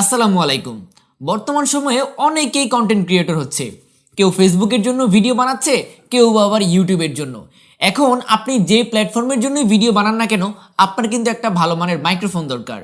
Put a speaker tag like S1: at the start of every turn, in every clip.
S1: আসসালামু আলাইকুম। বর্তমান সময়ে অনেকেই কন্টেন্ট ক্রিয়েটর হচ্ছে। কেউ ফেসবুকের জন্য ভিডিও বানাচ্ছে, কেউ আবার ইউটিউবের জন্য। এখন আপনি যে প্ল্যাটফর্মের জন্য ভিডিও বানান না কেন, আপনার কিন্তু একটা ভালো মানের মাইক্রোফোন দরকার।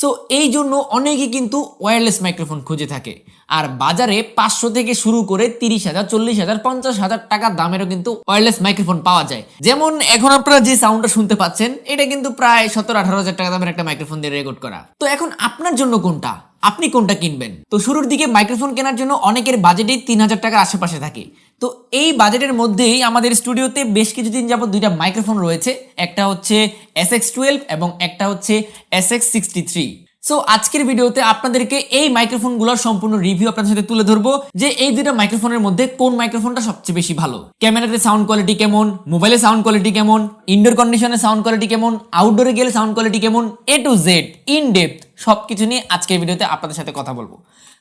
S1: সো এই জন্য অনেকেই কিন্তু ওয়্যারলেস মাইক্রোফোন খুঁজে থাকে। আর বাজারে পাঁচশো থেকে শুরু করে তিরিশ হাজার, চল্লিশ হাজার, পঞ্চাশ হাজার টাকার দামেরও কিন্তু ওয়্যারলেস মাইক্রোফোন পাওয়া যায়। যেমন এখন আপনারা যে সাউন্ডটা শুনতে পাচ্ছেন, এটা কিন্তু প্রায় সতেরো আঠারো হাজার টাকা দামের একটা মাইক্রোফোন দিয়ে রেকর্ড করা। তো এখন আপনার জন্য কোনটা? আপনি কোনটা কিনবেন? তো শুরুর দিকে মাইক্রোফোন কেনার জন্য অনেকের বাজেটেই তিন হাজার টাকার আশেপাশে থাকে। তো এই বাজেটের মধ্যেই আমাদের স্টুডিওতে বেশ কিছুদিন যাবত দুইটা মাইক্রোফোন রয়েছে। একটা হচ্ছে এস এক্স টুয়েলভ এবং একটা হচ্ছে S X sixty three so আজকের ভিডিওতে আপনাদেরকে এই মাইক্রোফোনগুলোর সম্পূর্ণ রিভিউ আপনাদের সাথে তুলে ধরবো যে এই দুটো মাইক্রোফোনের মধ্যে কোন মাইক্রোফোনটা সবচেয়ে বেশি ভালো? ক্যামেরাতে সাউন্ড কোয়ালিটি কেমন? মোবাইলে সাউন্ড কোয়ালিটি কেমন? ইনডোর কন্ডিশনে সাউন্ড কোয়ালিটি কেমন? আউটডোরে গেলে সাউন্ড কোয়ালিটি কেমন? A to Z in depth সবকিছু নিয়ে আজকের ভিডিওতে আপনাদের সাথে কথা বলব।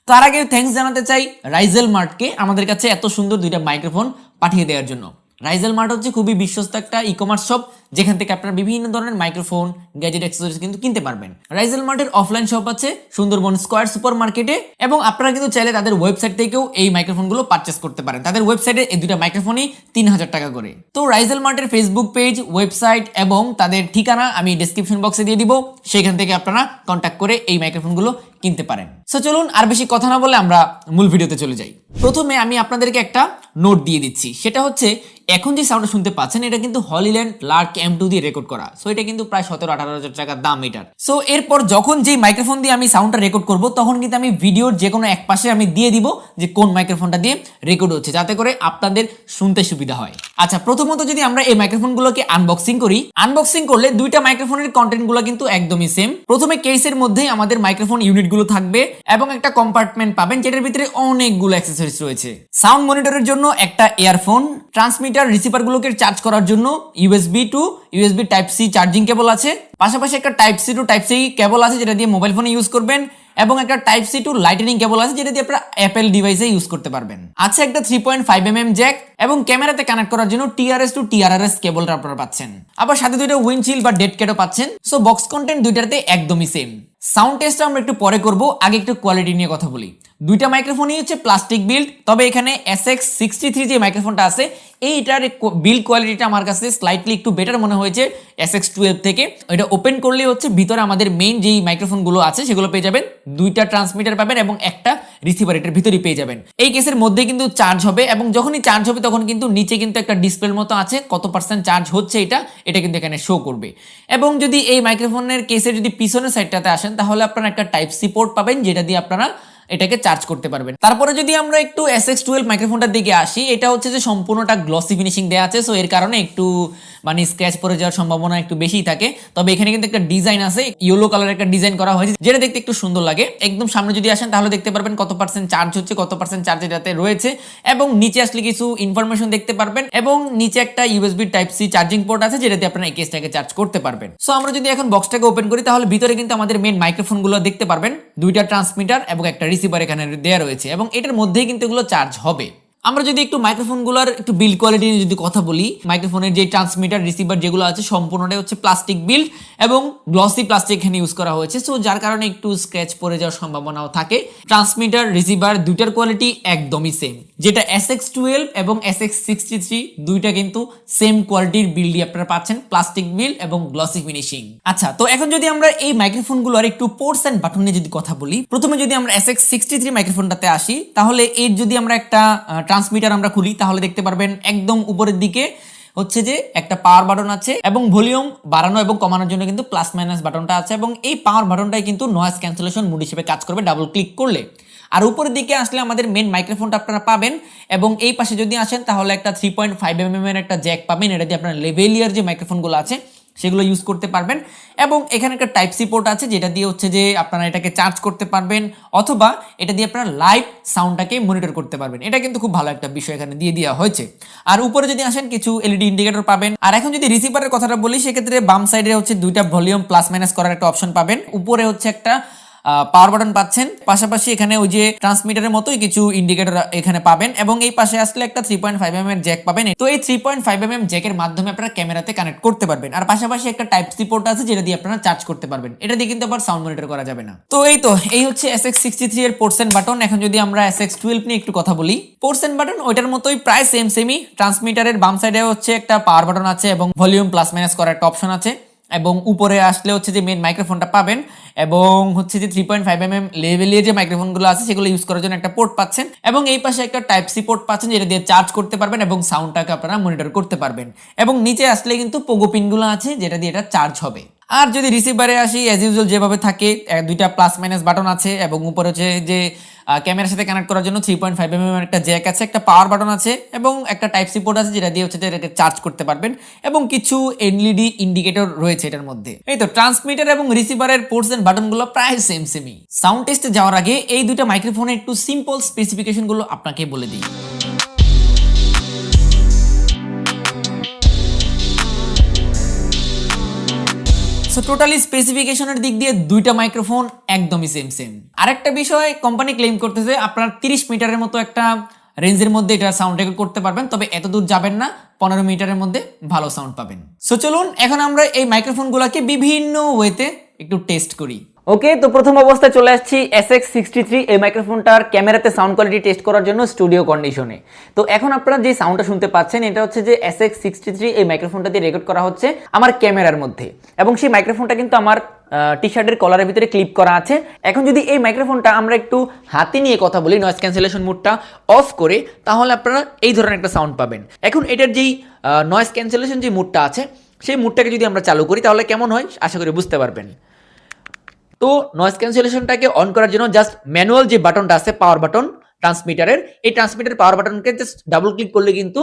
S1: তার আগে থ্যাংকস জানাতে চাই রাইজেল মার্টকে আমাদের কাছে এত সুন্দর দুইটা মাইক্রোফোন পাঠিয়ে দেওয়ার জন্য। রাইজেল মার্ট হচ্ছে খুবই বিশ্বস্ত একটা ই কমার্স শপ যেখান থেকে আপনারা বিভিন্ন ধরনের মাইক্রোফোন গ্যাজেট অ্যাক্সেসরিজ কিন্তু কিনতে পারবেন। রাইজেল মার্টের অফলাইন শপ আছে, সুন্দরবন স্কোয়ার সুপার মার্কেটে এবং আপনারা কিন্তু চাইলে তাদের ওয়েবসাইট থেকেও এই মাইক্রোফোনগুলো পারচেস করতে পারেন। তাদের ওয়েবসাইটে এই দুটা মাইক্রোফোনই তিন হাজার টাকা করে। তো রাইজেল মার্টের ফেসবুক পেজ ওয়েবসাইট এবং তাদের ঠিকানা আমি ডিসক্রিপশন বক্সে দিয়ে দিব। সেখান থেকে আপনারা কন্ট্যাক্ট করে এই মাইক্রোফোনগুলো কিনতে পারেন। সো চলুন আর বেশি কথা না বলে আমরা মূল ভিডিওতে চলে যাই। প্রথমে আমি আপনাদেরকে একটা নোট দিয়ে দিচ্ছি। সেটা হচ্ছে, এখন যে সাউন্ডটা শুনতে পাচ্ছেন, এটা কিন্তু হলিল্যান্ড লার্ক এম টু দিয়ে রেকর্ড করা। সো এটা কিন্তু প্রায় সতেরো আঠারো হাজার টাকার দাম এটার। সো এরপর যখন যেই মাইক্রোফোন দিয়ে আমি সাউন্ডটা রেকর্ড করব, তখন কিন্তু আমি ভিডিওর যে কোনো এক পাশে আমি দিয়ে দিব যে কোন মাইক্রোফোনটা দিয়ে রেকর্ড হচ্ছে, যাতে করে আপনাদের শুনতে সুবিধা হয়। আচ্ছা প্রথমত যদি আমরা এই মাইক্রোফোনগুলোকে আনবক্সিং করি আনবক্সিং করলে দুইটা মাইক্রোফোনের কন্টেন্টগুলো কিন্তু একদমই সেম প্রথমে কেসের মধ্যেই আমাদের মাইক্রোফোন ইউনিটগুলো থাকবে এবং একটা কম্পার্টমেন্ট পাবেন, যেটার ভিতরে অনেকগুলো অ্যাক্সেসরিজ রয়েছে। সাউন্ড মনিটরের জন্য একটা ইয়ারফোন ট্রান্সমিটার রিসিভারগুলোকে চার্জ করার জন্য USB to USB type C charging cable আছে। পাশাপাশি একটা type C to type C cable আছে যেটা দিয়ে মোবাইল ফোনে ইউজ করবেন এবং একটা type C to lightning cable আছে যেটা দিয়ে আপনারা অ্যাপেল ডিভাইসে ইউজ করতে পারবেন। আছে একটা three point five M M jack এবং ক্যামেরাতে কানেক্ট করার জন্য টিআরএস টু টিআরআরএস কেবলটা আপনারা পাচ্ছেন। আবার সাথে দুইটা উইন্ডশিল্ড বা ডেড কেটও পাচ্ছেন। সো বক্স কন্টেন্ট দুইটাতে একদমই সেম সাউন্ড টেস্টটা আমরা একটু পরে করব, আগে একটু কোয়ালিটি নিয়ে কথা বলি। দুইটা মাইক্রোফোনই হচ্ছে প্লাস্টিক বিল্ড তবে এখানে এস এক্স সিক্সটি থ্রি যে মাইক্রোফোনটা আছে, এইটার বিল্ড কোয়ালিটিটা আমার কাছে স্লাইটলি একটু বেটার মনে হয়েছে এস এক্স টুয়েলভ থেকে। এটা ওপেন করলে হচ্ছে ভিতরে আমাদের মেইন যেই মাইক্রোফোনগুলো আছে, সেগুলো পেয়ে যাবেন। দুইটা ট্রান্সমিটার পাবেন এবং একটা রিসিভার এটার ভিতরেই পেয়ে যাবেন। এই কেসের মধ্যে কিন্তু চার্জ হবে এবং যখনই চার্জ হবে তখন কিন্তু নিচে কিন্তু একটা ডিসপ্লের মতো আছে, কত পার্সেন্ট চার্জ হচ্ছে এটা এটা কিন্তু এখানে শো করবে। এবং যদি এই মাইক্রোফোনের কেসে যদি পিছনের সাইডটাতে আসেন, তাহলে আপনারা একটা টাইপ সি পোর্ট পাবেন, যেটা দিয়ে আপনারা এটাকে চার্জ করতে পারবেন। তারপরে যদি আমরা একটু এস এক্স টুয়েলভ মাইক্রোফোনটার দিকে আসি, এটা হচ্ছে যে সম্পূর্ণটা গ্লসি ফিনিশিং দেওয়া আছে সো এর কারণে একটু মানে স্ক্র্যাচ পড়ে যাওয়ার সম্ভাবনা একটু বেশি থাকে। তবে এখানে কিন্তু একটা ডিজাইন আছে ইয়েলো কালার একটা ডিজাইন করা হয়েছে, যেটা দেখতে একটু সুন্দর লাগে। একদম সামনে যদি আসেন, তাহলে দেখতে পারবেন কত পার্সেন্ট চার্জ হচ্ছে, কত পার্সেন্ট চার্জ এটাতে রয়েছে, এবং নিচে আসলে কিছু ইনফরমেশন দেখতে পারবেন, এবং নিচে একটা USB type C charging port আছে, যেটাতে আপনারা এই কেসটাকে চার্জ করতে পারবেন। সো আমরা যদি এখন বক্সটাকে ওপেন করি, তাহলে ভিতরে কিন্তু আমাদের মেন মাইক্রোফোনগুলো দেখতে পারবেন, দুইটা ট্রান্সমিটার এবং একটা রিসিভার এখানে দেওয়া রয়েছে এবং এটার মধ্যেই কিন্তু এগুলো চার্জ হবে। আমরা যদি একটু মাইক্রোফোনগুলোর একটু বিল্ড কোয়ালিটি নিয়ে যদি কথা বলি মাইক্রোফোনের যে ট্রান্সমিটার রিসিভার যেগুলো আছে, সম্পূর্ণটাই হচ্ছে প্লাস্টিক বিল্ড এবং গ্লসি প্লাস্টিক এখানে ইউজ করা হয়েছে। সো যার কারণে একটু স্ক্র্যাচ পড়ে যাওয়ার সম্ভাবনাও থাকে। ট্রান্সমিটার রিসিভার দুইটার কোয়ালিটি একদমই সেম যেটা এস এক্স টুয়েলভ এবং এস এক্স সিক্সটি থ্রি দুইটা কিন্তু সেম কোয়ালিটির বিল্ডই আপনারা পাচ্ছেন প্লাস্টিক বিল্ড এবং গ্লসি ফিনিশিং আচ্ছা তো এখন যদি আমরা এই মাইক্রোফোনগুলোর একটু পোর্টস অ্যান্ড বাটন নিয়ে যদি কথা বলি, প্রথমে যদি আমরা এস এক্স সিক্সটি থ্রি মাইক্রোফোনটাতে আসি, তাহলে এর যদি আমরা একটা ট্রান্সমিটার আমরা খুলি, তাহলে দেখতে পারবেন একদম উপরের দিকে হচ্ছে যে একটা পাওয়ার বাটন আছে এবং ভলিউম বাড়ানো এবং কমানোর জন্য কিন্তু প্লাস মাইনাস বাটনটা আছে এবং এই পাওয়ার বাটনটাই কিন্তু নয়েজ ক্যান্সেলেশন মুড হিসেবে কাজ করবে ডাবল ক্লিক করলে। আর উপরের দিকে আসলে আমাদের মেন মাইক্রোফোনটা আপনারা পাবেন এবং এই পাশে যদি আসেন, তাহলে একটা থ্রি পয়েন্ট ফাইভ এম এর একটা জ্যাক পাবেন। এটা দিয়ে আপনার লেভেলিয়ার যে মাইক্রোফোনগুলো আছে সেগুলো ইউজ করতে পারবেন। এবং এখানে একটা টাইপ সি পোর্ট আছে, যেটা দিয়ে হচ্ছে যে আপনারা এটাকে চার্জ করতে পারবেন, অথবা এটা দিয়ে আপনারা লাইভ সাউন্ডটাকে মনিটর করতে পারবেন। এটা কিন্তু খুব ভালো একটা বিষয় এখানে দিয়ে দেওয়া হয়েছে। আর উপরে যদি আসেন, কিছু এলইডি ইন্ডিকেটর পাবেন। আর এখন যদি রিসিভারের কথাটা বলি, সেক্ষেত্রে বাম সাইডে হচ্ছে দুইটা ভলিউম প্লাস মাইনাস করার একটা অপশন পাবেন। উপরে হচ্ছে একটা পাওয়ার বাটন পাচ্ছেন। পাশাপাশি এখানে ওই যে ট্রান্সমিটারের মতোই কিছু ইন্ডিকেটর এখানে পাবেন এবং এই পাশে আসলে একটা থ্রি পয়েন্ট ফাইভ এম এর জ্যাক পাবেন। তো এই three point five M M জ্যাকের মাধ্যমে আপনারা ক্যামেরাতে কানেক্ট করতে পারবেন। আর পাশাপাশি একটা টাইপ সি পোর্ট আছে যেটা দিয়ে আপনারা চার্জ করতে পারবেন। এটা দিয়ে কিন্তু আবার সাউন্ড মনিটর করা যাবে না। তো এই তো, এই হচ্ছে এস এক্স সিক্সটি থ্রি এর পোর্টসেন বাটন এখন যদি আমরা এস এক্স টুয়েলভ নিয়ে একটু কথা বলি পোর্টসেন বাটন ওইটার মতোই প্রায় সেম সেমই ট্রান্সমিটারের বাম সাইডে হচ্ছে একটা পাওয়ার বাটন আছে এবং ভলিউম প্লাস মাইনাস করার একটা অপশন আছে। এবং উপরে আসলে হচ্ছে যে মেন মাইক্রোফোনটা পাবেন এবং হচ্ছে যে three point five M M লেভেলের যে মাইক্রোফোনগুলো আছে, সেগুলো ইউজ করার জন্য একটা পোর্ট পাচ্ছেন এবং এই পাশে একটা টাইপ সি পোর্ট পাচ্ছেন যেটা দিয়ে চার্জ করতে পারবেন এবং সাউন্ডটাকে আপনারা মনিটর করতে পারবেন। এবং নিচে আসলে কিন্তু পোগো পিনগুলো আছে, যেটা দিয়ে এটা চার্জ হবে। আর যদি রিসিভারে আসি অ্যাজ ইউজুয়াল যেভাবে থাকে দুইটা প্লাস মাইনাস বাটন আছে এবং উপরে হচ্ছে যে ক্যামেরার সাথে কানেক্ট করার জন্য থ্রি পয়েন্ট ফাইভ এম একটা জ্যাক আছে, একটা পাওয়ার বাটন আছে এবং একটা টাইপ সি পোর্ট আছে যেটা দিয়ে হচ্ছে এটাকে চার্জ করতে পারবেন এবং কিছু এলইডি ইন্ডিকেটর রয়েছে এটার মধ্যে। এই তো ট্রান্সমিটার এবং রিসিভারের পোর্টস এন্ড বাটনগুলো প্রায় সেম সেমই সাউন্ড টেস্টে যাওয়ার আগে এই দুইটা মাইক্রোফোনের একটু সিম্পল স্পেসিফিকেশনগুলো আপনাকে বলে দিই। সো টোটালি স্পেসিফিকেশনের দিক দিয়ে দুইটা মাইক্রোফোন একদমই সেম সেম আরেকটা বিষয় কোম্পানি ক্লেম করতেছে, আপনার তিরিশ মিটারের মতো একটা রেঞ্জের মধ্যে এটা সাউন্ড রেকর্ড করতে পারবেন, তবে এত দূর যাবেন না, পনেরো মিটারের মধ্যে ভালো সাউন্ড পাবেন। সো চলুন, এখন আমরা এই মাইক্রোফোনগুলোকে বিভিন্ন ওয়েতে একটু টেস্ট করি। ওকে তো প্রথম অবস্থায় চলে আসছি এস এক্স সিক্সটি থ্রি এই মাইক্রোফোনটার ক্যামেরাতে সাউন্ড কোয়ালিটি টেস্ট করার জন্য স্টুডিও কন্ডিশনে তো এখন আপনারা যে সাউন্ডটা শুনতে পাচ্ছেন, এটা হচ্ছে যে এস এক্স সিক্সটি থ্রি এই মাইক্রোফোনটা দিয়ে রেকর্ড করা হচ্ছে আমার ক্যামেরার মধ্যে। এবং সেই মাইক্রোফোনটা কিন্তু আমার টি শার্টের কলারের ভিতরে ক্লিপ করা আছে। এখন যদি এই মাইক্রোফোনটা আমরা একটু হাতে নিয়ে কথা বলি নয়েজ ক্যান্সেলেশন মুডটা অফ করে, তাহলে আপনারা এই ধরনের একটা সাউন্ড পাবেন। এখন এটার যেই নয়েজ ক্যান্সেলেশন যে মুডটা আছে, সেই মুডটাকে যদি আমরা চালু করি, তাহলে কেমন হয়? আশা করি বুঝতে পারবেন। তো নয়েজ ক্যান্সেলেশনটাকে অন করার জন্য জাস্ট ম্যানুয়াল যে বাটনটা আছে পাওয়ার বাটন ট্রান্সমিটারের এই ট্রান্সমিটার পাওয়ার বাটনকে জাস্ট ডাবল ক্লিক করলে কিন্তু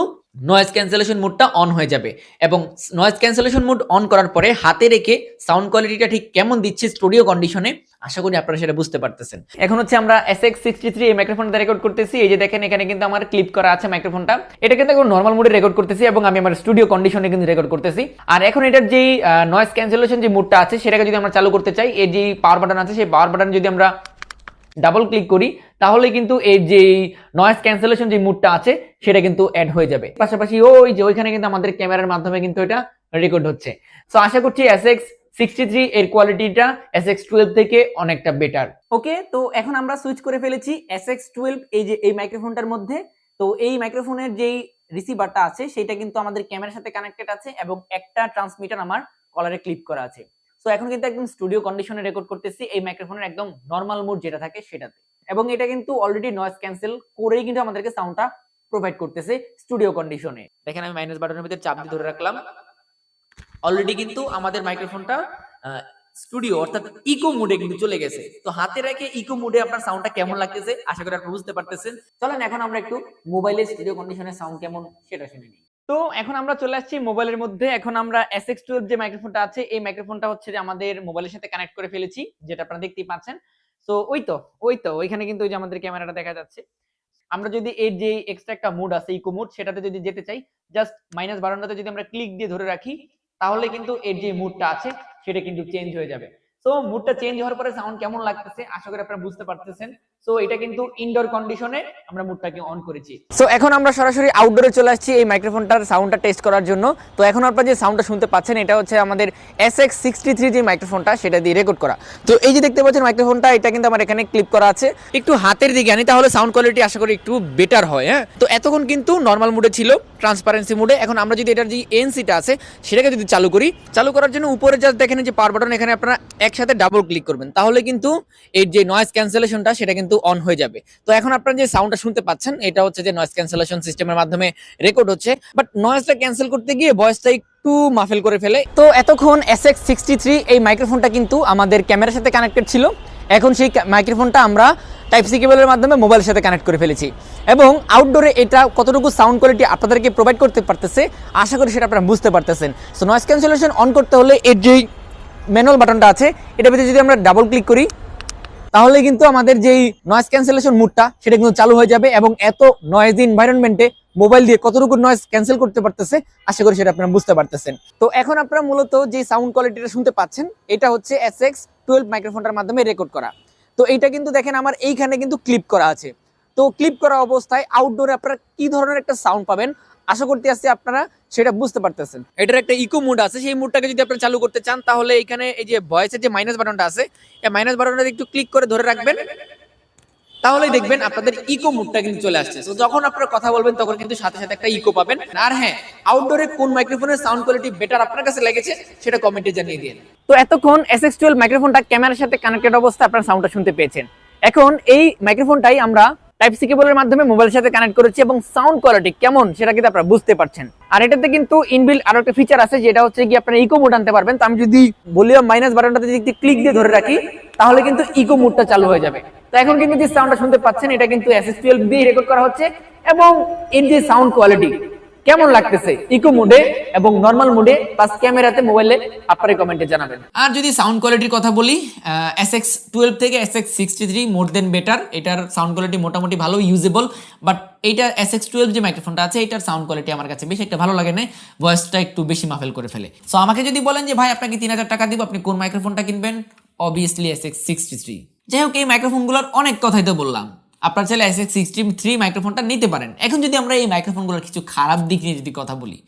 S1: নয়েজ ক্যান্সেলেশন মোডটা অন হয়ে যাবে। এবং নয়েজ ক্যান্সেলেশন মোড অন করার পরে হাতে রেখে সাউন্ড কোয়ালিটিটা ঠিক কেমন দিচ্ছে স্টুডিও কন্ডিশনে আশা করি আপনারা সেটা বুঝতে পারতেছেন। এখন হচ্ছে আমরা এস এক্স সিক্সটি থ্রি এই মাইক্রোফোনটা রেকর্ড করতেছি। এই যে দেখেন, এখানে কিন্তু আমার ক্লিপ করা আছে মাইক্রোফোনটা এটা কিন্তু এখন নর্মাল মোডে রেকর্ড করতেছি এবং আমি আমার স্টুডিও কন্ডিশনে কিন্তু রেকর্ড করতেছি। আর এখন এটার যেই নয়েজ ক্যান্সেলেশন যে মুডটা আছে, সেটাকে যদি আমরা চালু করতে চাই এই যে পাওয়ার বাটন আছে, সেই পাওয়ার বাটন যদি আমরা ডাবল ক্লিক করি, তাহলে কিন্তু এই যে নয়েজ ক্যান্সেলেশন যে মুডটা আছে, সেটা কিন্তু অ্যাড হয়ে যাবে। পাশাপাশি ওই যে ওইখানে কিন্তু আমাদের ক্যামেরার মাধ্যমে কিন্তু এটা রেকর্ড হচ্ছে। সো আশা করছি এস এক্স সিক্সটি থ্রি এর কোয়ালিটিটা এস এক্স টুয়েলভ থেকে অনেকটা বেটার ওকে তো এখন আমরা সুইচ করে ফেলেছি এস এক্স টুয়েলভ এই যে, এই মাইক্রোফোনটার মধ্যে। তো এই মাইক্রোফোনের যেই রিসিভারটা আছে, সেটা কিন্তু আমাদের ক্যামেরার সাথে কানেক্টেড আছে এবং একটা ট্রান্সমিটার আমার কলারে ক্লিপ করা আছে। সো এখন কিন্তু একদম স্টুডিও কন্ডিশনে রেকর্ড করতেছি, এই মাইক্রোফোনের একদম নর্মাল মোড যেটা থাকে সেটাতে। এবং এটা কিন্তু অলরেডি নয়েজ ক্যান্সেল করেই কিন্তু আমাদেরকে সাউন্ডটা প্রোভাইড করতেছে স্টুডিও কন্ডিশনে দেখেন আমি মাইনাস বাটনের ভিতরে চাপ দিয়ে ধরে রাখলাম। অলরেডি কিন্তু আমাদের মাইক্রোফোনটা স্টুডিও অর্থাৎ ইকো মুডে কিন্তু চলে গেছে। তো হাতে রেখে ইকো মুডে আপনার সাউন্ডটা কেমন লাগতেছে? আশা করি আপনারা বুঝতে পারতেছেন। চলেন এখন আমরা একটু মোবাইলের স্টুডিও কন্ডিশনের সাউন্ড কেমন সেটা শুনে নিই। তো এখন আমরা চলে আসছি মোবাইলের মধ্যে। এখন আমরা এস এক্স টুয়েলভ যে মাইক্রোফোনটা আছে, এই মাইক্রোফোনটা হচ্ছে যে আমাদের মোবাইলের সাথে কানেক্ট করে ফেলেছি, যেটা আপনারা দেখতেই পাচ্ছেন। তো ওই তো ওই তো, ওইখানে কিন্তু ওই যে আমাদের ক্যামেরাটা দেখা যাচ্ছে। আমরা যদি এর যে এক্সট্রা একটা মুড আছে ইকো মুড সেটাতে যদি যেতে চাই জাস্ট মাইনাস বাটনটাতে যদি আমরা ক্লিক দিয়ে ধরে রাখি, তাহলে কিন্তু এর যে মুডটা আছে, সেটা কিন্তু চেঞ্জ হয়ে যাবে। তো মুডটা চেঞ্জ হওয়ার পরে সাউন্ড কেমন লাগতেছে, আশা করি আপনারা বুঝতে পারতেছেন। সো এটা কিন্তু ইনডোর কন্ডিশনে আমরা মুডটাকে অন করেছি। সো এখন আমরা সরাসরি আউটডোরে চলে আসছি এই মাইক্রোফোনটার সাউন্ডটা টেস্ট করার জন্য। তো এখন আপনারা যে সাউন্ডটা শুনতে পাচ্ছেন, এটা হচ্ছে আমাদের এস এক্স সিক্সটি থ্রি যে মাইক্রোফোনটা সেটা দিয়ে রেকর্ড করা। তো এই যে দেখতে পাচ্ছেন মাইক্রোফোনটা এটা কিন্তু আমার এখানে ক্লিপ করা আছে। একটু হাতের দিকে আনি, তাহলে সাউন্ড কোয়ালিটি আশা করি একটু বেটার হয় হ্যাঁ? তো এতক্ষণ কিন্তু নর্মাল মুডে ছিল ট্রান্সপারেন্সি মুডে এখন আমরা যদি এটার যে এনসিটা আছে, সেটাকে যদি চালু করি, চালু করার জন্য উপরে জাস্ট দেখেন যে পাওয়ার বাটন এখানে আপনারা একসাথে ডাবল ক্লিক করবেন, তাহলে কিন্তু এই যে নয়েজ ক্যান্সেলেশনটা সেটা কিন্তু অন হয়ে যাবে। তো এখন আপনারা যে সাউন্ডটা শুনতে পাচ্ছেন, এটা হচ্ছে যে নয়েজ ক্যান্সেলেশন সিস্টেমের মাধ্যমে রেকর্ড হচ্ছে বাট নয়েজটা ক্যান্সেল করতে গিয়ে ভয়েসটা একটু মাফেল করে ফেলে। তো এতক্ষণ এস এক্স সিক্সটি এই মাইক্রোফোনটা কিন্তু আমাদের ক্যামেরার সাথে কানেক্টেড ছিল। এখন সেই মাইক্রোফোনটা আমরা টাইপ সি কেবলের মাধ্যমে মোবাইলের সাথে কানেক্ট করে ফেলেছি। এবং আউটডোরে এটা কতটুকু সাউন্ড কোয়ালিটি আপনাদেরকে প্রোভাইড করতে পারতেছে, আশা করি সেটা আপনারা বুঝতে পারতেছেন। সো নয়েস ক্যান্সেলেশন অন করতে হলে এর যেই ম্যানুয়াল বাটনটা আছে এটা ভিতরে যদি আমরা ডাবল ক্লিক করি, তাহলে কিন্তু আমাদের যেই নয়েজ ক্যান্সেলেশন মুডটা সেটা কিন্তু চালু হয়ে যাবে এবং এত নয়েজ এনভায়রনমেন্টে মোবাইল দিয়ে কতটুকু নয়েজ ক্যান্সেল করতে পারতেছে, আশা করি সেটা আপনারা বুঝতে পারতেছেন। তো এখন আপনারা মূলত যে সাউন্ড কোয়ালিটিটা শুনতে পাচ্ছেন, এটা হচ্ছে এস এক্স টুয়েলভ মাইক্রোফোনটার মাধ্যমে রেকর্ড করা।
S2: তো এইটা কিন্তু দেখেন আমার এইখানে কিন্তু ক্লিপ করা আছে। তো ক্লিপ করা অবস্থায় আউটডোরে আপনারা কি ধরনের একটা সাউন্ড পাবেন আশা করতে আসছি আপনারা সেটা বুঝতে পারতেছেন। এটার একটা ইকো মুড আছে সেই মুডটাকে যদি আপনারা চালু করতে চান তাহলে এখানে এই যে ভয়েসের যে মাইনাস বাটনটা আছে এই মাইনাস বাটনটা একটু ক্লিক করে ধরে রাখবেন। তাহলেই দেখবেন আপনাদের ইকো মুডটা কিন্তু চলে আসছে। তো যখন আপনারা কথা বলবেন তখন কিন্তু সাথে সাথে একটা ইকো পাবেন। আর হ্যাঁ আউটডোরে কোন মাইক্রোফোনের সাউন্ড কোয়ালিটি বেটার আপনার কাছে লেগেছে সেটা কমেন্টে জানিয়ে দিন। তো এতক্ষণ এসএক্স টুয়েলভ মাইক্রোফোনটা ক্যামেরার সাথে কানেক্টেড অবস্থায় আপনারা সাউন্ডটা শুনতে পেয়েছেন। এখন এই মাইক্রোফোনটাই আমরা টাইপ সি কেবলের মাধ্যমে মোবাইলের সাথে কানেক্ট করেছি এবং সাউন্ড কোয়ালিটি কেমন সেটা কিন্তু আপনারা বুঝতে পারছেন। আর এটাতে কিন্তু ইনবিল আরও একটা ফিচার আছে, যেটা হচ্ছে কি আপনারা ইকো মোড আনতে পারবেন। তো আমি যদি ভলিউম মাইনাস বাটনটাতে যদি ক্লিক দিয়ে ধরে রাখি, তাহলে কিন্তু ইকো মোডটা চালু হয়ে যাবে। তো এখন কিন্তু যে সাউন্ডটা শুনতে পাচ্ছেন, এটা কিন্তু এসএস টুয়েলভ দিয়ে রেকর্ড করা হচ্ছে এবং এর যে সাউন্ড কোয়ালিটি কেমন লাগতেছে? ইকো মোডে এবং নর্মাল মোডে প্লাস ক্যামেরাতে মোবাইলে আপনারা কমেন্টে জানাবেন।
S1: আর যদি সাউন্ড কোয়ালিটির কথা বলি এস এক্স টুয়েলভ থেকে S X sixty three more than better এটার সাউন্ড কোয়ালিটি মোটামুটি ভালো ইউজেবল বাট এইটা এস এক্স টুয়েলভ যে মাইক্রোফোনটা আছে, এটার সাউন্ড কোয়ালিটি আমার কাছে বেশি একটা ভালো লাগে না ভয়েসটা একটু বেশি মাফেল করে ফেলে। সো আমাকে যদি বলেন যে, ভাই, আপনাকে তিন হাজার টাকা দিব, আপনি কোন মাইক্রোফোনটা কিনবেন? Obviously S X sixty three যাই হোক, এই মাইক্রোফোনগুলোর অনেক কথাই তো বললাম। আপনার চাইলে এস এক্স সিক্সটি থ্রি মাইক্রোফোনটা নিতে পারেন। এখন যদি আমরা এই মাইক্রোফোনগুলোর কিছু খারাপ দিক নিয়ে যদি কথা বলি,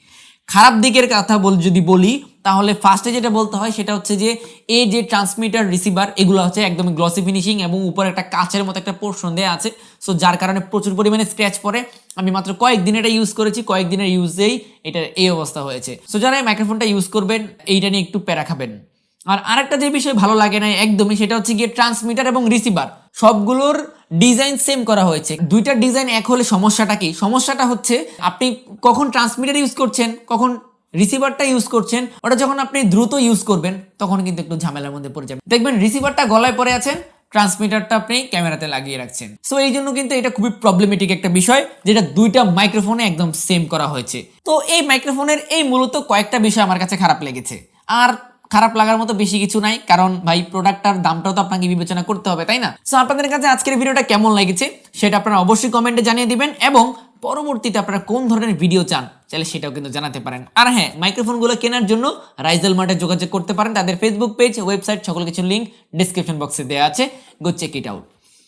S1: খারাপ দিকের কথা বল, যদি বলি, তাহলে ফার্স্টে যেটা বলতে হয় সেটা হচ্ছে যে, এই যে ট্রান্সমিটার রিসিভার এগুলো হচ্ছে একদম গ্লসি ফিনিশিং এবং উপরে একটা কাচের মতো একটা পোর্শন দেওয়া আছে। সো যার কারণে প্রচুর পরিমাণে স্ক্র্যাচ পড়ে। আমি মাত্র কয়েকদিন এটা ইউজ করেছি, কয়েকদিনের ইউজেই এটার এই অবস্থা হয়েছে। সো যারা এই মাইক্রোফোনটা ইউজ করবেন, এইটা নিয়ে একটু প্যারা খাবেন। আর আরেকটা যে বিষয় ভালো লাগে না একদমই সেটা হচ্ছে গিয়ে ট্রান্সমিটার এবং রিসিভার সবগুলোর ডিজাইন সেম করা হয়েছে। দুইটা ডিজাইন এক হলে সমস্যাটা কি? সমস্যাটা হচ্ছে আপনি কখন ট্রান্সমিটার ইউজ করছেন, কখন রিসিভারটা ইউজ করছেন, ওটা যখন আপনি দ্রুত ইউজ করবেন, তখন কিন্তু একটু ঝামেলার মধ্যে পড়ে যাবেন। দেখবেন রিসিভারটা গলায় পরে আছেন ট্রান্সমিটারটা আপনি ক্যামেরাতে লাগিয়ে রাখছেন। সো এই জন্য কিন্তু এটা খুবই প্রবলেমেটিক একটা বিষয়, যেটা দুইটা মাইক্রোফোনে একদম সেম করা হয়েছে। তো এই মাইক্রোফোনের এই মূলত কয়েকটা বিষয় আমার কাছে খারাপ লেগেছে। আর খারাপ লাগার মতো বেশি কিছু নাই, কারণ ভাই প্রোডাক্টটার দামটাও তো আপনাকে বিবেচনা করতে হবে, তাই না? সো আপনাদের কাছে আজকের ভিডিওটা কেমন লেগেছে, সেটা আপনারা অবশ্যই কমেন্টে জানিয়ে দিবেন, এবং পরবর্তীতে আপনারা কোন ধরনের ভিডিও চান চাইলে সেটাও কিন্তু জানাতে পারেন। আর হ্যাঁ মাইক্রোফোনগুলো কেনার জন্য রাইজেল মার্টে যোগাযোগ করতে পারেন, তাদের ফেসবুক পেজ ওয়েবসাইট সকল কিছুর লিঙ্ক ডিসক্রিপশন বক্সে দেওয়া আছে। Go check it out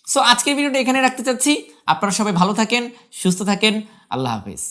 S1: so আজকের ভিডিওটা এখানে রাখতে চাচ্ছি। আপনারা সবাই ভালো থাকেন, সুস্থ থাকেন, আল্লাহ হাফিজ।